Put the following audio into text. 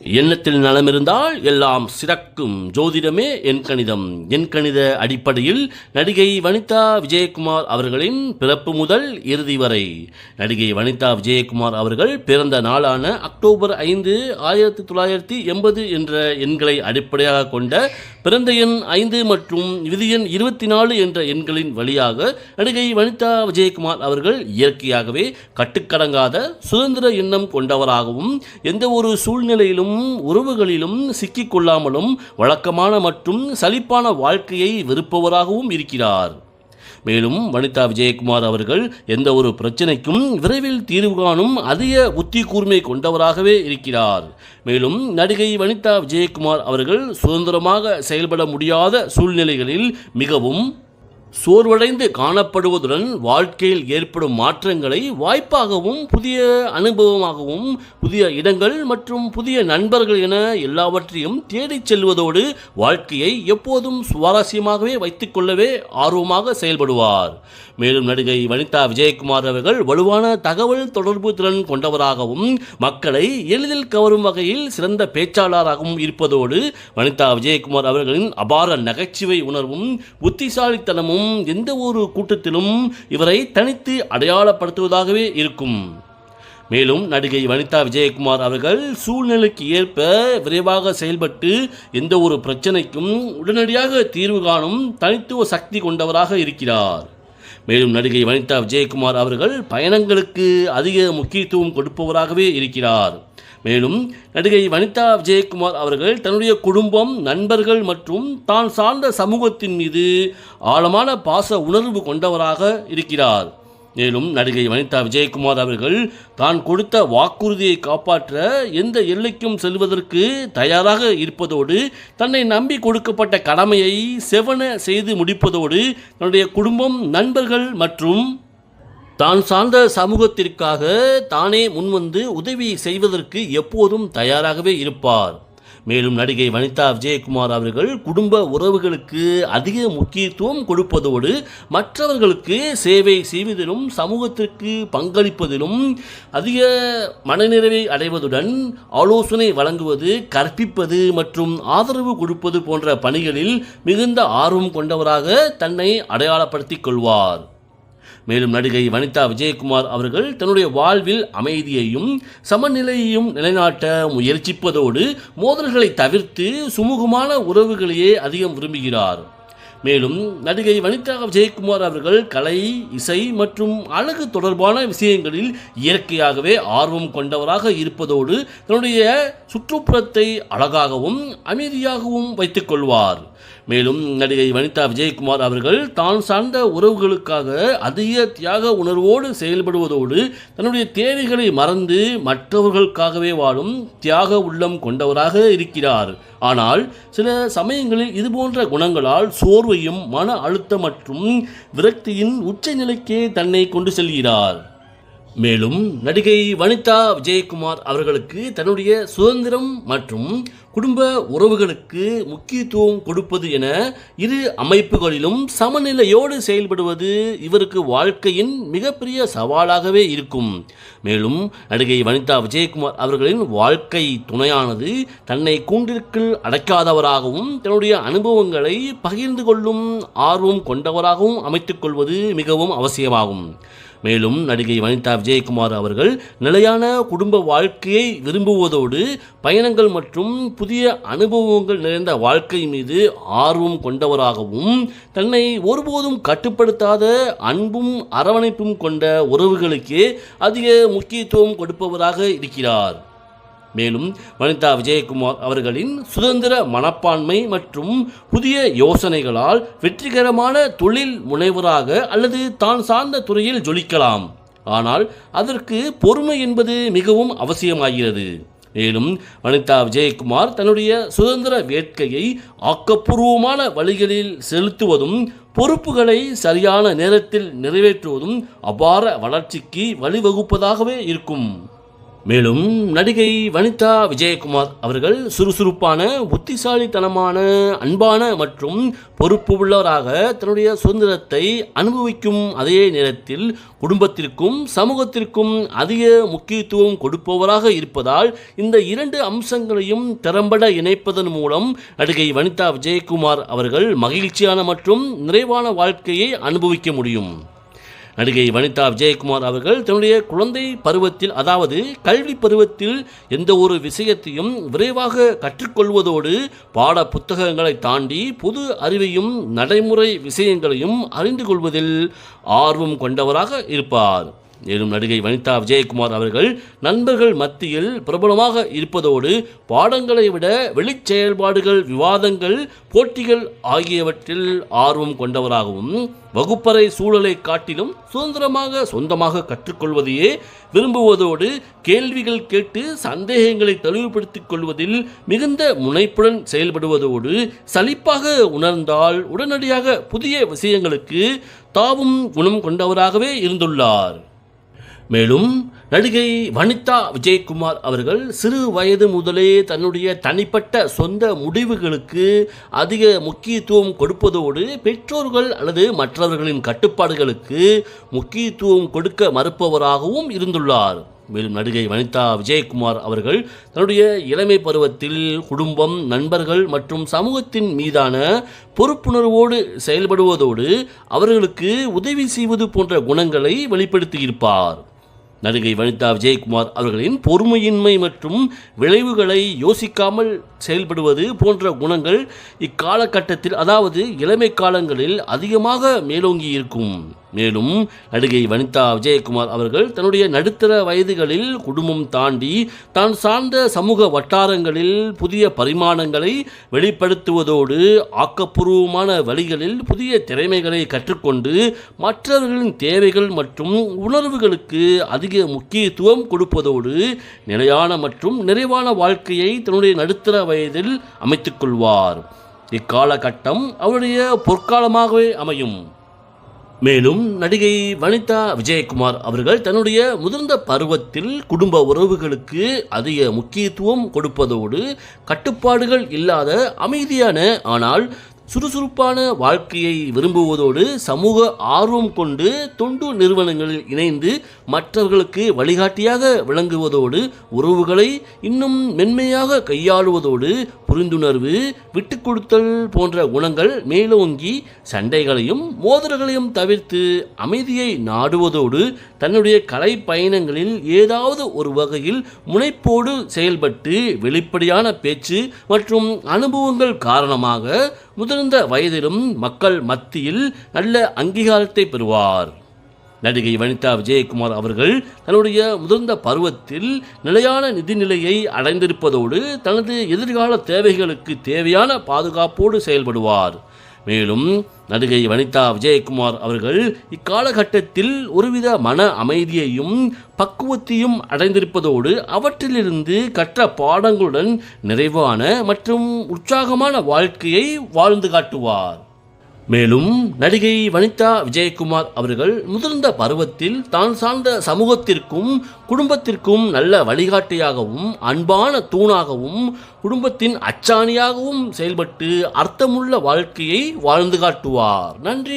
எண்ணத்தில் நலம் இருந்தால் எல்லாம் சிறக்கும். ஜோதிடமே என் கணிதம். என் கணித அடிப்படையில் நடிகை வனிதா விஜயகுமார் அவர்களின் பிறப்பு முதல் இறுதி வரை. நடிகை வனிதா விஜயகுமார் அவர்கள் பிறந்த நாளான அக்டோபர் ஐந்து ஆயிரத்தி தொள்ளாயிரத்தி எண்பது என்ற எண்களை அடிப்படையாக கொண்ட பிறந்த எண் ஐந்து மற்றும் விதி எண் இருபத்தி நாலு என்ற எண்களின் வழியாக நடிகை வனிதா விஜயகுமார் அவர்கள் இயற்கையாகவே கட்டுக்கடங்காத சுதந்திர எண்ணம் கொண்டவராகவும் எந்த ஒரு சூழ்நிலையிலும் உறவுகளிலும் சிக்கிக்கொள்ளாமலும் வழக்கமான மற்றும் சலிப்பான வாழ்க்கையை வெறுப்பவராகவும் இருக்கிறார். மேலும் வனிதா விஜயகுமார் அவர்கள் எந்த ஒரு பிரச்சனைக்கும் விரைவில் தீர்வு காணும் அதிக புத்தி கூர்மை கொண்டவராகவே இருக்கிறார். மேலும் நடிகை வனிதா விஜயகுமார் அவர்கள் சுதந்திரமாக செயல்பட முடியாத சூழ்நிலைகளில் மிகவும் சோர்வடைந்து காணப்படுவதுடன் வாழ்க்கையில் ஏற்படும் மாற்றங்களை வாய்ப்பாகவும் புதிய அனுபவமாகவும் புதிய இடங்கள் மற்றும் புதிய நண்பர்கள் என எல்லாவற்றையும் தேடிச் செல்வதோடு வாழ்க்கையை எப்போதும் சுவாரஸ்யமாகவே வைத்துக்கொள்ளவே ஆர்வமாக செயல்படுவார். மேலும் நடிகை வனிதா விஜயகுமார் அவர்கள் வலுவான தகவல் தொடர்பு திறன் கொண்டவராகவும் மக்களை எளிதில் கவரும் வகையில் சிறந்த பேச்சாளராகவும் இருப்பதோடு வனிதா விஜயகுமார் அவர்களின் அபார நகைச்சுவை உணர்வும் புத்திசாலித்தனமும் எந்த ஒரு கூட்டத்திலும் இவரை தனித்து அடையாளப்படுத்துவதாகவே இருக்கும். மேலும் நடிகை வனிதா விஜயகுமார் அவர்கள் சூழ்நிலைக்கு ஏற்ப விரைவாக செயல்பட்டு எந்த ஒரு பிரச்சனைக்கும் உடனடியாக தீர்வு காணும் தனித்துவ சக்தி கொண்டவராக இருக்கிறார். மேலும் நடிகை வனிதா விஜயகுமார் அவர்கள் பயணங்களுக்கு அதிக முக்கியத்துவம் கொடுப்பவராகவே இருக்கிறார். மேலும் நடிகை வனிதா விஜயகுமார் அவர்கள் தன்னுடைய குடும்பம் நண்பர்கள் மற்றும் தான் சார்ந்த சமூகத்தின் மீது ஆழமான பாச உணர்வு கொண்டவராக இருக்கிறார். மேலும் நடிகை வனிதா விஜயகுமார் அவர்கள் தான் கொடுத்த வாக்குறுதியை காப்பாற்ற எந்த எல்லைக்கும் செல்வதற்கு தயாராக இருப்பதோடு தன்னை நம்பி கொடுக்கப்பட்ட கடமையை செவன செய்து முடிப்பதோடு தன்னுடைய குடும்பம் நண்பர்கள் மற்றும் தான் சார்ந்த சமூகத்திற்காக தானே முன்வந்து உதவி செய்வதற்கு எப்போதும் தயாராகவே இருப்பார். மேலும் நடிகை வனிதா விஜயகுமார் அவர்கள் குடும்ப உறவுகளுக்கு அதிக முக்கியத்துவம் கொடுப்பதோடு மற்றவர்களுக்கு சேவை செய்வதிலும் சமூகத்திற்கு பங்களிப்பதிலும் அதிக மனநிறைவை அடைவதுடன் ஆலோசனை வழங்குவது கற்பிப்பது மற்றும் ஆதரவு கொடுப்பது போன்ற பணிகளில் மிகுந்த ஆர்வம் கொண்டவராக தன்னை அடையாளப்படுத்திக் கொள்வார். மேலும் நடிகை வனிதா விஜயகுமார் அவர்கள் தன்னுடைய வாழ்வில் அமைதியையும் சமநிலையையும் நிலைநாட்ட முயற்சிப்பதோடு மோதல்களை தவிர்த்து சுமூகமான உறவுகளையே அதிகம் விரும்புகிறார். மேலும் நடிகை வனிதா விஜயகுமார் அவர்கள் கலை இசை மற்றும் அழகு தொடர்பான விஷயங்களில் இயற்கையாகவே ஆர்வம் கொண்டவராக இருப்பதோடு தன்னுடைய சுற்றுப்புறத்தை அழகாகவும் அமைதியாகவும் வைத்துக் கொள்வார். மேலும் நடிகை வனிதா விஜயகுமார் அவர்கள் தான் சார்ந்த உறவுகளுக்காக அதிக தியாக உணர்வோடு செயல்படுவதோடு தன்னுடைய தேவைகளை மறந்து மற்றவர்களுக்காகவே வாழும் தியாக உள்ளம் கொண்டவராக இருக்கிறார். ஆனால் சில சமயங்களில் இதுபோன்ற குணங்களால் சோர்வையும் மன அழுத்தம் மற்றும் விரக்தியின் உச்சநிலைக்கே தன்னை கொண்டு செல்கிறார். மேலும் நடிகை வனிதா விஜயகுமார் அவர்களுக்கு தன்னுடைய சுதந்திரம் மற்றும் குடும்ப உறவுகளுக்கு முக்கியத்துவம் கொடுப்பது என இரு அமைப்புகளிலும் சமநிலையோடு செயல்படுவது இவருக்கு வாழ்க்கையின் மிகப்பெரிய சவாலாகவே இருக்கும். மேலும் நடிகை வனிதா விஜயகுமார் அவர்களின் வாழ்க்கை துணையானது தன்னை கூண்டிற்குள் அடைக்காதவராகவும் தன்னுடைய அனுபவங்களை பகிர்ந்து கொள்ளும் ஆர்வம் கொண்டவராகவும் அமைத்துக் கொள்வது மிகவும் அவசியமாகும். மேலும் நடிகை வனிதா விஜயகுமார் அவர்கள் நிலையான குடும்ப வாழ்க்கையை விரும்புவதோடு பயணங்கள் மற்றும் புதிய அனுபவங்கள் நிறைந்த வாழ்க்கை மீது ஆர்வம் கொண்டவராகவும் தன்னை ஒருபோதும் கட்டுப்படுத்தாத அன்பும் அரவணைப்பும் கொண்ட உறவுகளுக்கே அதிக முக்கியத்துவம் கொடுப்பவராக இருக்கிறார். மேலும் வனிதா விஜயகுமார் அவர்களின் சுதந்திர மனப்பான்மை மற்றும் புதிய யோசனைகளால் வெற்றிகரமான தொழில் முனைவராக அல்லது தான் சார்ந்த துறையில் ஜொலிக்கலாம். ஆனால் அதற்கு பொறுமை என்பது மிகவும் அவசியமாகிறது. மேலும் வனிதா விஜயகுமார் தன்னுடைய சுதந்திர வேட்கையை ஆக்கப்பூர்வமான வழிகளில் செலுத்துவதும் பொறுப்புகளை சரியான நேரத்தில் நிறைவேற்றுவதும் அபார வளர்ச்சிக்கு வழிவகுப்பதாகவே இருக்கும். மேலும் நடிகை வனிதா விஜயகுமார் அவர்கள் சுறுசுறுப்பான புத்திசாலித்தனமான அன்பான மற்றும் பொறுப்பு உள்ளவராக தன்னுடைய சுதந்திரத்தை அனுபவிக்கும் அதே நேரத்தில் குடும்பத்திற்கும் சமூகத்திற்கும் அதிக முக்கியத்துவம் கொடுப்பவராக இருப்பதால் இந்த இரண்டு அம்சங்களையும் திறம்பட இணைப்பதன் மூலம் நடிகை வனிதா விஜயகுமார் அவர்கள் மகிழ்ச்சியான மற்றும் நிறைவான வாழ்க்கையை அனுபவிக்க முடியும். நடிகை வனிதா விஜயகுமார் அவர்கள் தன்னுடைய குழந்தை பருவத்தில் அதாவது கல்வி பருவத்தில் எந்த ஒரு விஷயத்தையும் விரைவாக கற்றுக்கொள்வதோடு பாட புத்தகங்களை தாண்டி புது அறிவையும் நடைமுறை விஷயங்களையும் அறிந்து கொள்வதில் ஆர்வம் கொண்டவராக இருப்பார். மேலும் நடிகை வனிதா விஜயகுமார் அவர்கள் நண்பர்கள் மத்தியில் பிரபலமாக இருப்பதோடு பாடங்களை விட வெளிச்செயல்பாடுகள் விவாதங்கள் போட்டிகள் ஆகியவற்றில் ஆர்வம் கொண்டவராகவும் வகுப்பறை சூழலை காட்டிலும் சுதந்திரமாக சொந்தமாக கற்றுக்கொள்வதையே விரும்புவதோடு கேள்விகள் கேட்டு சந்தேகங்களை தெளிவுபடுத்திக் கொள்வதில் மிகுந்த முனைப்புடன் செயல்படுவதோடு சலிப்பாக உணர்ந்தால் உடனடியாக புதிய விஷயங்களுக்கு தாவும் குணம் கொண்டவராகவே இருந்துள்ளார். மேலும் நடிகை வனிதா விஜயகுமார் அவர்கள் சிறு வயது முதலே தன்னுடைய தனிப்பட்ட சொந்த முடிவுகளுக்கு அதிக முக்கியத்துவம் கொடுப்பதோடு பெற்றோர்கள் அல்லது மற்றவர்களின் கட்டுப்பாடுகளுக்கு முக்கியத்துவம் கொடுக்க மறுப்பவராகவும் இருந்துள்ளார். மேலும் நடிகை வனிதா விஜயகுமார் அவர்கள் தன்னுடைய இளமை பருவத்தில் குடும்பம் நண்பர்கள் மற்றும் சமூகத்தின் மீதான பொறுப்புணர்வோடு செயல்படுவதோடு அவர்களுக்கு உதவி செய்வது போன்ற குணங்களை வெளிப்படுத்தியிருப்பார். நடிகை வனிதா விஜயகுமார் அவர்களின் பொறுமையின்மை மற்றும் விளைவுகளை யோசிக்காமல் செயல்படுவது போன்ற குணங்கள் இக்காலகட்டத்தில் அதாவது இளமை காலங்களில் அதிகமாக மேலோங்கி இருக்கும் மேலும் நடிகை வனிதா விஜயகுமார் அவர்கள் தன்னுடைய நடுத்தர வயதுகளில் குடும்பம் தாண்டி தான் சார்ந்த சமூக வட்டாரங்களில் புதிய பரிமாணங்களை வெளிப்படுத்துவதோடு ஆக்கப்பூர்வமான வழிகளில் புதிய திறமைகளை கற்றுக்கொண்டு மற்றவர்களின் தேவைகள் மற்றும் உணர்வுகளுக்கு அதிக முக்கியத்துவம் கொடுப்பதோடு நிலையான மற்றும் நிறைவான வாழ்க்கையை தன்னுடைய நடுத்தர வயதில் அமைத்துக் கொள்வார். இக்காலகட்டம் அவருடைய பொற்காலமாகவே அமையும். மேலும் நடிகை வனிதா விஜயகுமார் அவர்கள் தன்னுடைய முதிர்ந்த பருவத்தில் குடும்ப உறவுகளுக்கு அதிக முக்கியத்துவம் கொடுப்பதோடு கட்டுப்பாடுகள் இல்லாத அமைதியான ஆனால் சுறுசுறுப்பான வாழ்க்கையை விரும்புவதோடு சமூக ஆர்வம் கொண்டு தொண்டு நிறுவனங்களில் இணைந்து மற்றவர்களுக்கு வழிகாட்டியாக விளங்குவதோடு உறவுகளை இன்னும் மென்மையாக கையாளுவதோடு புரிந்துணர்வு விட்டு கொடுத்தல் போன்ற குணங்கள் மேலோங்கி சண்டைகளையும் மோதல்களையும் தவிர்த்து அமைதியை நாடுவதோடு தன்னுடைய கலை பயணங்களில் ஏதாவது ஒரு வகையில் முனைப்போடு செயல்பட்டு வெளிப்படையான பேச்சு மற்றும் அனுபவங்கள் காரணமாக முதிர்ந்த வயதிலும் மக்கள் மத்தியில் நல்ல அங்கீகாரத்தை பெறுவார். நடிகை வனிதா விஜயகுமார் அவர்கள் தன்னுடைய முதிர்ந்த பருவத்தில் நிலையான நிதிநிலையை அடைந்திருப்பதோடு தனது எதிர்கால தேவைகளுக்கு தேவையான பாதுகாப்போடு செயல்படுவார். மேலும் நடிகை வனிதா விஜயகுமார் அவர்கள் இக்காலகட்டத்தில் ஒருவித மன அமைதியையும் பக்குவத்தையும் அடைந்திருப்பதோடு அவற்றிலிருந்து கற்ற பாடங்களுடன் நிறைவான மற்றும் உற்சாகமான வாழ்க்கையை வாழ்ந்து காட்டுவார். மேலும் நடிகை வனிதா விஜயகுமார் அவர்கள் முதிர்ந்த பருவத்தில் தான் சார்ந்த சமூகத்திற்கும் குடும்பத்திற்கும் நல்ல வழிகாட்டியாகவும் அன்பான தூணாகவும் குடும்பத்தின் அச்சாணியாகவும் செயல்பட்டு அர்த்தமுள்ள வாழ்க்கையை வாழ்ந்து காட்டுவார். நன்றி.